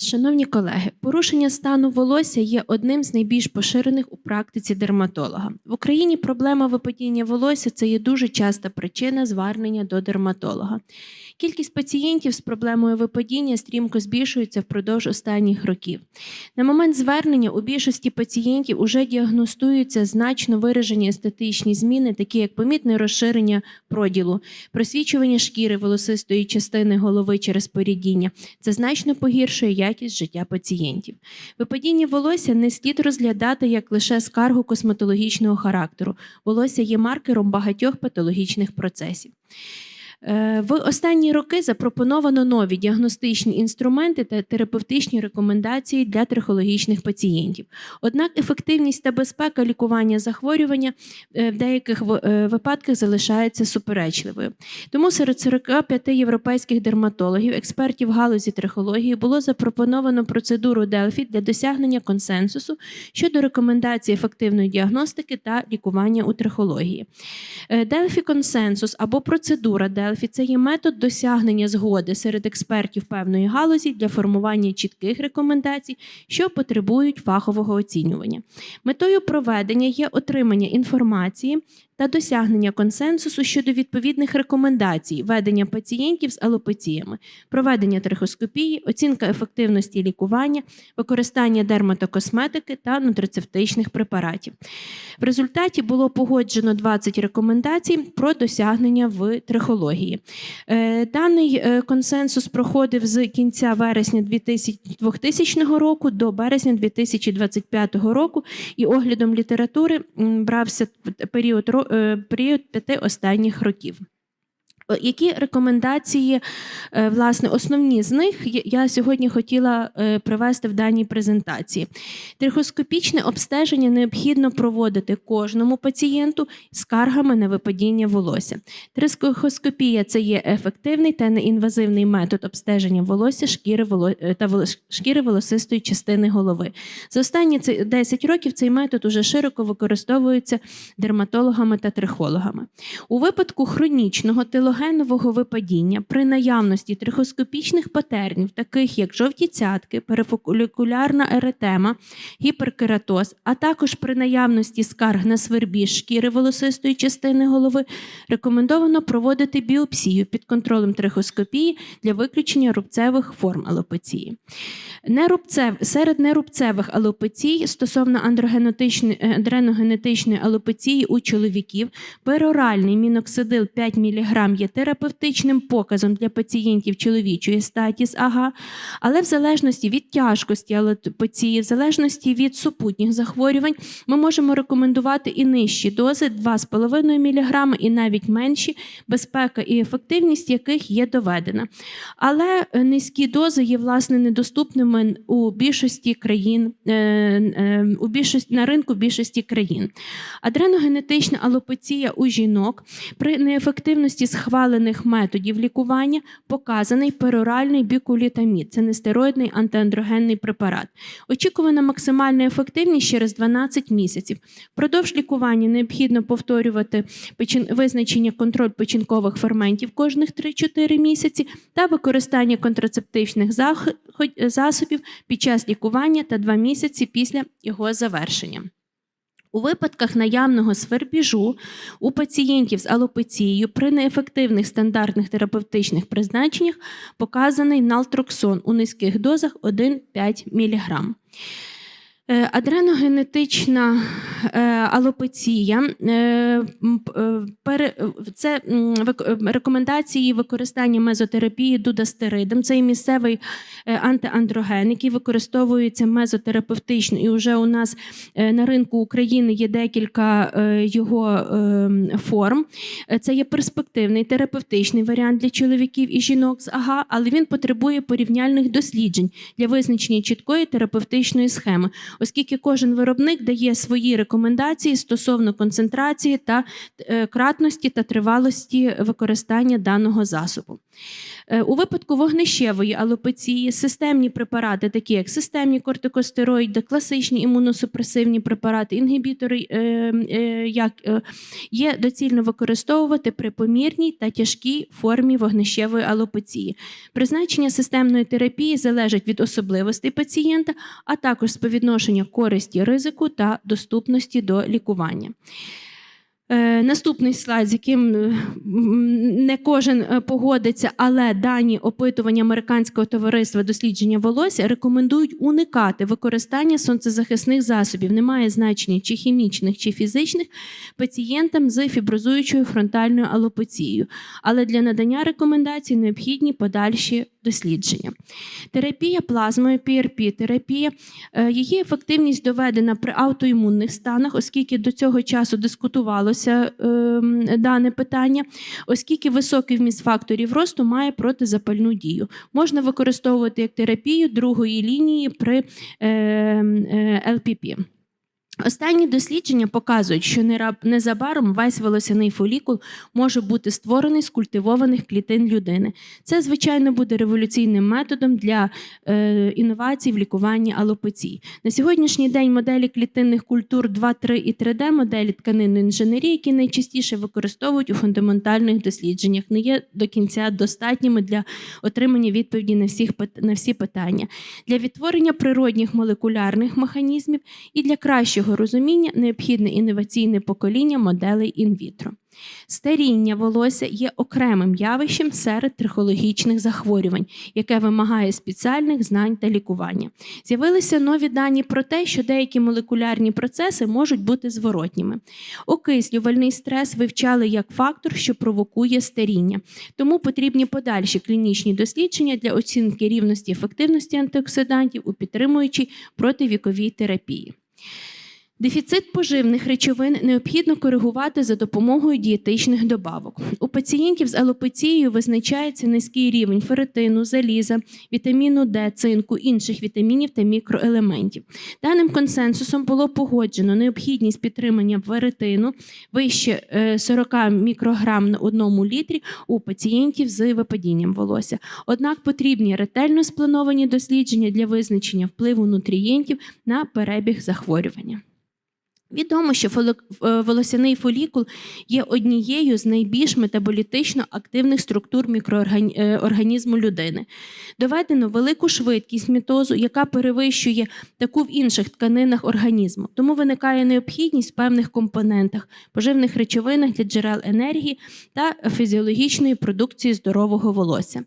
Шановні колеги, порушення стану волосся є одним з найбільш поширених у практиці дерматолога. В Україні проблема випадіння волосся це є дуже часта причина звернення до дерматолога. Кількість пацієнтів з проблемою випадіння стрімко збільшується впродовж останніх років. На момент звернення у більшості пацієнтів уже діагностуються значно виражені естетичні зміни, такі як помітне розширення проділу, просвічування шкіри волосистої частини голови через порідіння. Це значно погіршує якість життя пацієнтів. Випадіння волосся не слід розглядати як лише скаргу косметологічного характеру. Волосся є маркером багатьох патологічних процесів. Е, В останні роки запропоновано нові діагностичні інструменти та терапевтичні рекомендації для трихологічних пацієнтів. Однак ефективність та безпека лікування захворювання е, в деяких е, випадках залишається суперечливою. Тому серед 45 європейських дерматологів, експертів галузі трихології, було запропоновано процедуру Делфі для досягнення консенсусу щодо рекомендацій ефективної діагностики та лікування у трихології. Делфі консенсус або процедура Делфі це є метод досягнення згоди серед експертів певної галузі для формування чітких рекомендацій, що потребують фахового оцінювання. Метою проведення є отримання інформації та досягнення консенсусу щодо відповідних рекомендацій ведення пацієнтів з алопеціями, проведення трихоскопії, оцінка ефективності лікування, використання дерматокосметики та нутрицептичних препаратів. В результаті було погоджено 20 рекомендацій про досягнення в трихології. Е, Даний е, консенсус проходив з кінця вересня 2000 2000 року до березня 2025 року, і оглядом літератури брався період, період п'яти останніх років. Е, Які рекомендації, е, власне, основні з них я- сьогодні хотіла е, привести в даній презентації. Трихоскопічне обстеження необхідно проводити кожному пацієнту з скаргами на випадіння волосся. Трихоскопія це є ефективний та неінвазивний метод обстеження волосся шкіри, та шкіри волосистої частини голови. За останні 10 років цей метод уже широко використовується дерматологами та трихологами. У випадку хронічного телогенового випадіння при наявності трихоскопічних патернів, таких як жовті цятки, перифолікулярна еретема, гіперкератоз, а також при наявності скарг на свербіж шкіри волосистої частини голови, рекомендовано проводити біопсію під контролем трихоскопії для виключення рубцевих форм алопеції. Нерубцев... Серед нерубцевих алопецій стосовно андрогенетичної- е, адреногенетичної алопеції у чоловіків пероральний міноксидил 5 мг є терапевтичним показом для пацієнтів чоловічої статі з АГА, але в залежності від тяжкості алопеції, в залежності від супутніх захворювань, ми можемо рекомендувати і нижчі дози 2,5 мг і навіть менші, безпека і ефективність яких є доведена. Але е, низькі дози є власне недоступними у більшості країн е, е, у більшості на ринку більшості країн. Адреногенетична алопеція у жінок при неефективності схвалених методів лікування показаний пероральний бікулітамід. Це нестероїдний антиандрогенний препарат. Очікувана максимальна ефективність через 12 місяців. Впродовж лікування необхідно повторювати визначення контроль печінкових ферментів кожних 3-4 місяці та використання контрацептичних засобів під час лікування та 2 місяці після його завершення. У випадках наявного свербіжу у пацієнтів з алопецією при неефективних стандартних терапевтичних призначеннях показаний налтроксон у низьких дозах 1,5 мг. Е, Адреногенетична алопеція е, п- е, е, це рекомендації використання мезотерапії дудастеридом. Це і місцевий антиандроген, який використовується мезотерапевтично. І вже у нас на ринку України є декілька його форм. Це є перспективний терапевтичний варіант для чоловіків і жінок з АГА, але він потребує порівняльних досліджень для визначення чіткої терапевтичної схеми, оскільки кожен виробник дає свої рекомендації стосовно концентрації та е, кратності та тривалості використання даного засобу. Е, У випадку вогнищевої алопеції системні препарати, такі як системні кортикостероїди, класичні імуносупресивні препарати, інгібітори, е, е, як, є доцільно використовувати при помірній та тяжкій формі вогнищевої алопеції. Призначення системної терапії залежить від особливостей пацієнта, а також співвідношення користі, ризику та доступності до лікування. Е, Наступний слайд, з яким е, не кожен е, погодиться, але дані опитування американського товариства дослідження волосся рекомендують уникати використання сонцезахисних засобів, немає значення чи хімічних, чи фізичних пацієнтам з фіброзуючою фронтальною алопецією. Але для надання рекомендацій необхідні подальші дослідження. Терапія плазмою, PRP, терапія, її ефективність доведена при аутоімунних станах, оскільки до цього часу дискутувалося ем, дане питання, оскільки високий вміст факторів росту має протизапальну дію. Можна використовувати як терапію другої лінії при е, е, ЛПП. Останні дослідження показують, що незабаром весь волосяний фолікул може бути створений з культивованих клітин людини. Це, звичайно, буде революційним методом для е, інновацій в лікуванні алопеції. На сьогоднішній день моделі клітинних культур 2, 3 і 3D, моделі тканинної інженерії, які найчастіше використовують у фундаментальних дослідженнях, не є до кінця достатніми для отримання відповіді на, всіх, на всі питання. Для відтворення природних молекулярних механізмів і для кращого розуміння необхідне інноваційне покоління моделей інвітро. Старіння волосся є окремим явищем серед трихологічних захворювань, яке вимагає спеціальних знань та лікування. З'явилися нові дані про те, що деякі молекулярні процеси можуть бути зворотніми. Окислювальний стрес вивчали як фактор, що провокує старіння. Тому потрібні подальші клінічні дослідження для оцінки рівності ефективності антиоксидантів у підтримуючій противіковій терапії. Дефіцит поживних речовин необхідно коригувати за допомогою дієтичних добавок. У пацієнтів з алопецією визначається низький рівень ферритину, заліза, вітаміну Д, цинку, інших вітамінів та мікроелементів. Даним консенсусом було погоджено необхідність підтримання ферритину вище е, 40 мікрограм на одному літрі у пацієнтів з випадінням волосся. Однак потрібні ретельно сплановані дослідження для визначення впливу нутрієнтів на перебіг захворювання. Відомо, що е, волосяний фолікул є однією з найбільш метаболітично активних структур мікроорганізму людини. Доведено велику швидкість мітозу, яка перевищує таку в інших тканинах організму. Тому виникає необхідність в певних компонентах, поживних речовинах для джерел енергії та фізіологічної продукції здорового волосся.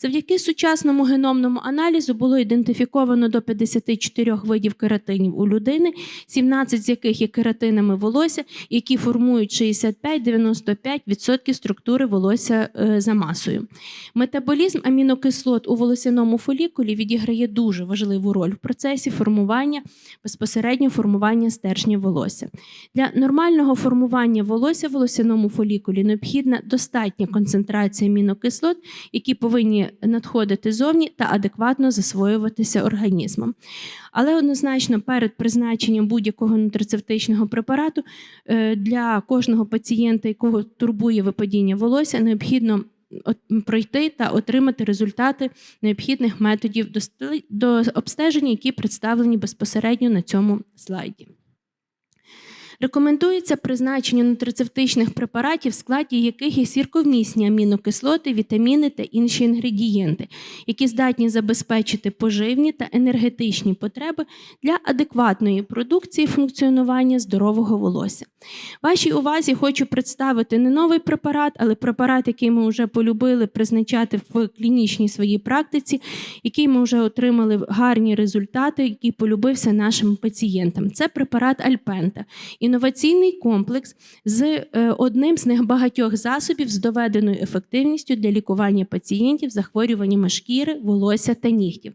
Завдяки сучасному геномному аналізу було ідентифіковано до 54 видів кератинів у людини, 17 з яких є кератинами волосся, які формують 65-95% структури волосся е, за масою. Метаболізм амінокислот у волосяному фолікулі відіграє дуже важливу роль в процесі формування безпосередньо формування стержня волосся. Для нормального формування волосся в волосяному фолікулі необхідна достатня концентрація амінокислот, які повинні надходити зовні та адекватно засвоюватися організмом. Але однозначно перед призначенням будь-якого нутрицептичного препарату е, для кожного пацієнта, якого турбує випадіння волосся, необхідно пройти та отримати результати необхідних методів до обстеження, які представлені безпосередньо на цьому слайді. Рекомендується призначення нутрицептичних препаратів, в складі яких є сірковмісні амінокислоти, вітаміни та інші інгредієнти, які здатні забезпечити поживні та енергетичні потреби для адекватної продукції функціонування здорового волосся. Вашій увазі хочу представити не новий препарат, але препарат, який ми вже полюбили призначати в клінічній своїй практиці, який ми вже отримали гарні результати, який полюбився нашим пацієнтам. Це препарат Альпента, інноваційний комплекс з е, одним з небагатьох засобів з доведеною ефективністю для лікування пацієнтів захворюваннями шкіри, волосся та нігтів.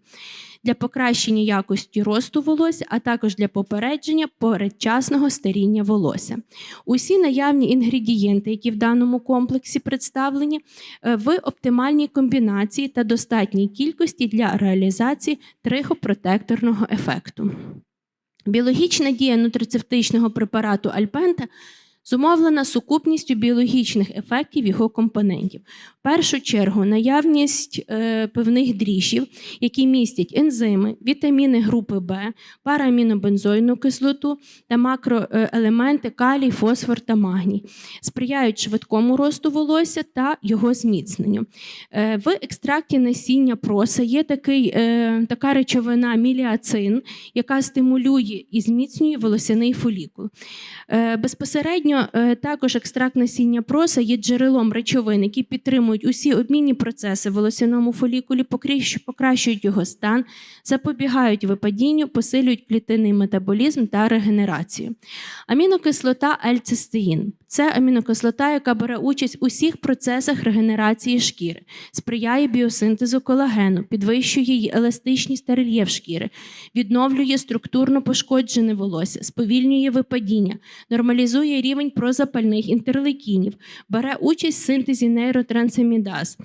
Для покращення якості росту волосся, а також для попередження передчасного старіння волосся. Усі наявні інгредієнти, які в даному комплексі представлені, е, в оптимальній комбінації та достатній кількості для реалізації трихопротекторного ефекту. Біологічна дія нутрицептичного препарату Альпента зумовлена сукупністю біологічних ефектів його компонентів. В першу чергу наявність е, певних дріжджів, які містять ензими, вітаміни групи Б, параамінобензойну кислоту та макроелементи калій, фосфор та магній, сприяють швидкому росту волосся та його зміцненню. Е, В екстракті насіння проса є такий, е, така речовина міліацин, яка стимулює і зміцнює волосяний фолікул. Е, Безпосередньо е, також екстракт насіння проса є джерелом речовин, які підтримують усі обмінні процеси в волосяному фолікулі, покращують його стан, запобігають випадінню, посилюють клітинний метаболізм та регенерацію. Амінокислота альцистеїн це амінокислота, яка бере участь у всіх процесах регенерації шкіри, сприяє біосинтезу колагену, підвищує її еластичність та рельєф шкіри, відновлює структурно пошкоджене волосся, сповільнює випадіння, нормалізує рівень прозапальних інтерлейкінів, бере участь в синтезі нейротрансамідаз.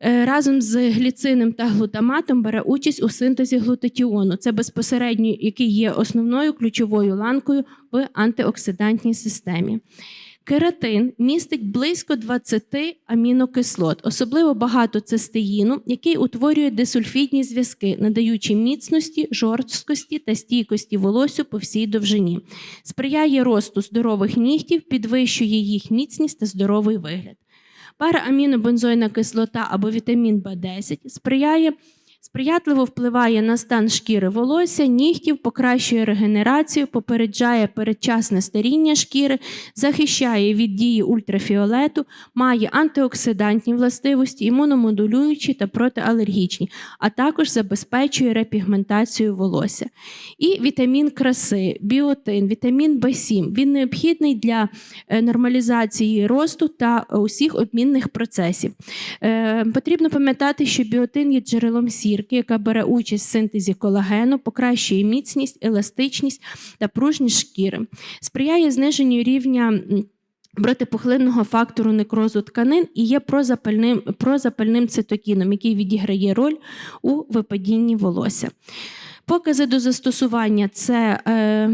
Е, Разом з гліцинем та глутаматом бере участь у синтезі глутатіону. Це безпосередньо, який є основною ключовою ланкою в антиоксидантній системі. Кератин містить близько 20 амінокислот, особливо багато цистеїну, який утворює дисульфідні зв'язки, надаючи міцності, жорсткості та стійкості волосю по всій довжині. Сприяє росту здорових нігтів, підвищує їх міцність та здоровий вигляд. Параамінобензойна кислота або вітамін В10 сприяє сприятливо впливає на стан шкіри волосся, нігтів, покращує регенерацію, попереджає передчасне старіння шкіри, захищає від дії ультрафіолету, має антиоксидантні властивості, імуномодулюючі та протиалергічні, а також забезпечує репігментацію волосся. І вітамін краси, біотин, вітамін В7 він необхідний для е, нормалізації росту та усіх обмінних процесів. Е, Потрібно пам'ятати, що біотин є джерелом сірки, яка бере участь в синтезі колагену, покращує міцність, еластичність та пружність шкіри, сприяє зниженню рівня. Протипухлинного фактору некрозу тканин і є прозапальним, прозапальним цитокіном, який відіграє роль у випадінні волосся. Покази до застосування це, е,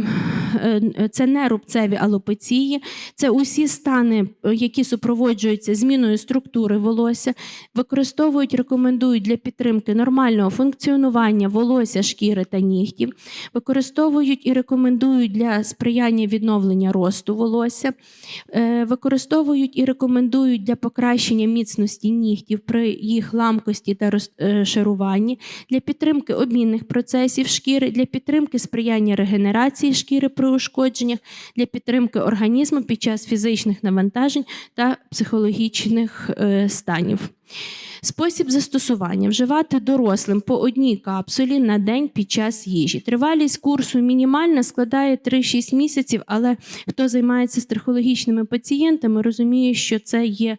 е, це нерубцеві алопеції, це усі стани, е, які супроводжуються зміною структури волосся, використовують, рекомендують для підтримки нормального функціонування волосся, шкіри та нігтів, використовують і рекомендують для сприяння відновлення росту волосся, е, використовують і рекомендують для покращення міцності нігтів при їх ламкості та розшаруванні, для підтримки обмінних процесів шкіри, для підтримки сприяння регенерації шкіри при ушкодженнях, для підтримки організму під час фізичних навантажень та психологічних е, станів. Спосіб застосування вживати дорослим по одній капсулі на день під час їжі. Тривалість курсу мінімальна складає 3-6 місяців, але хто займається стрихологічними пацієнтами, розуміє, що це є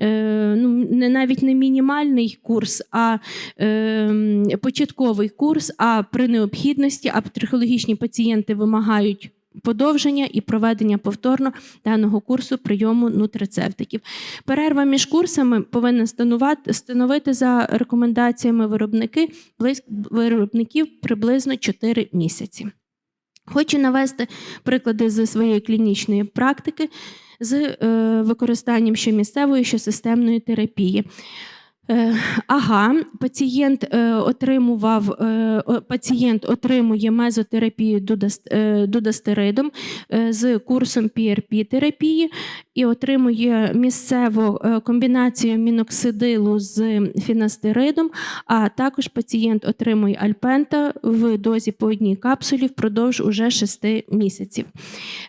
е, ну, навіть не мінімальний курс, а е, початковий курс. А при необхідності аптрихологічні пацієнти вимагають. Подовження і проведення повторно даного курсу прийому нутрицептиків. Перерва між курсами повинна становити за рекомендаціями виробники, виробників приблизно 4 місяці. Хочу навести приклади з своєї клінічної практики з е, використанням щомісцевої, щосистемної терапії. Е, Ага, пацієнт е, отримував е, пацієнт отримує мезотерапію дудас- дудастеридом з курсом PRP-терапії і отримує місцеву е, комбінацію міноксидилу з фінастеридом, а також пацієнт отримує альпента в дозі по одній капсулі впродовж уже 6 місяців.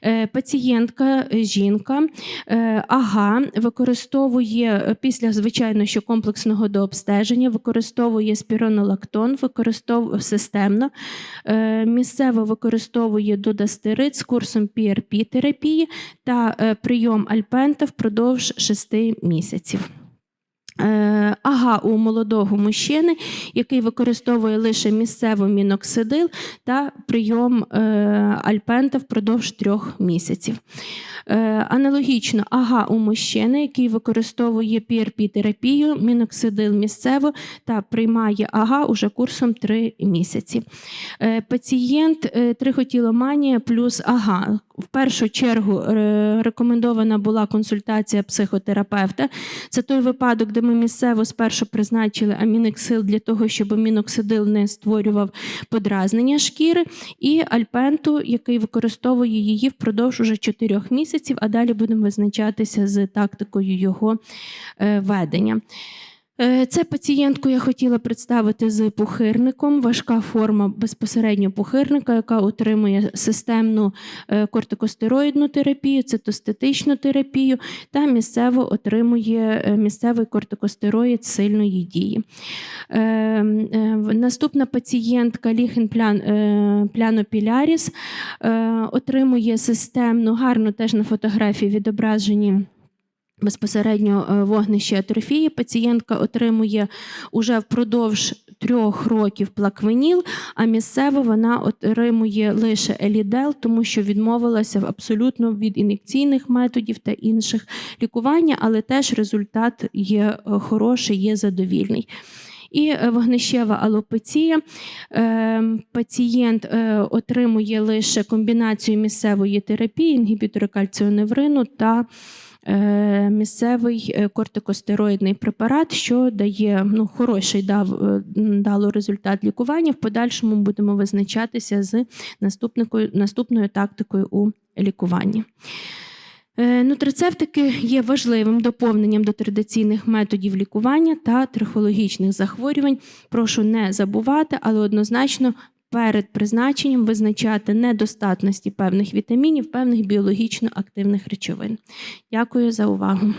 Е, Пацієнтка, жінка, е, ага, використовує після звичайно, що комплексного дообстеження, використовує спіронолактон, використовує системно, місцево використовує дудастерид з курсом PRP-терапії та прийом альпента впродовж 6 місяців. Е, Ага у молодого мужчини, який використовує лише місцевий міноксидил та прийом е, альпента впродовж трьох місяців. Е, Аналогічно ага у мужчини, який використовує PRP-терапію, міноксидил місцево та приймає ага уже курсом 3 місяці. Пацієнт трихотіломанія плюс ага. В першу чергу е, рекомендована була консультація психотерапевта. Це той випадок, де ми місцево спершу призначили аміноксил для того, щоб міноксидил не створював подразнення шкіри, і альпенту, який використовує її впродовж уже 4 місяців, а далі будемо визначатися з тактикою його е, ведення. Е, Це пацієнтку я хотіла представити з пухирником. Важка форма безпосередньо пухирника, яка отримує системну е, кортикостероїдну терапію, цитостатичну терапію та місцево отримує е, місцевий кортикостероїд сильної дії. Наступна пацієнтка Ліхен плян, плянопіляріс отримує системну, гарно теж на фотографії відображені. Безпосередньо е, вогнище атрофії пацієнтка отримує уже впродовж трьох років плаквеніл, а місцево вона отримує лише елідел, тому що відмовилася абсолютно від ін'єкційних методів та інших лікування, але теж результат є е, хороший, є задовільний. І е, вогнищева алопеція. Е, Пацієнт отримує лише комбінацію місцевої терапії, інгібітори кальціоневрину та місцевий е, кортикостероїдний препарат, що дає ну, хороший дав, е, дало результат лікування. В подальшому будемо визначатися з наступною тактикою у лікуванні. Е, Нутрицептики є важливим доповненням до традиційних методів лікування та трихологічних захворювань. Прошу не забувати, але однозначно перед призначенням визначати недостатності певних вітамінів, певних біологічно активних речовин. Дякую за увагу.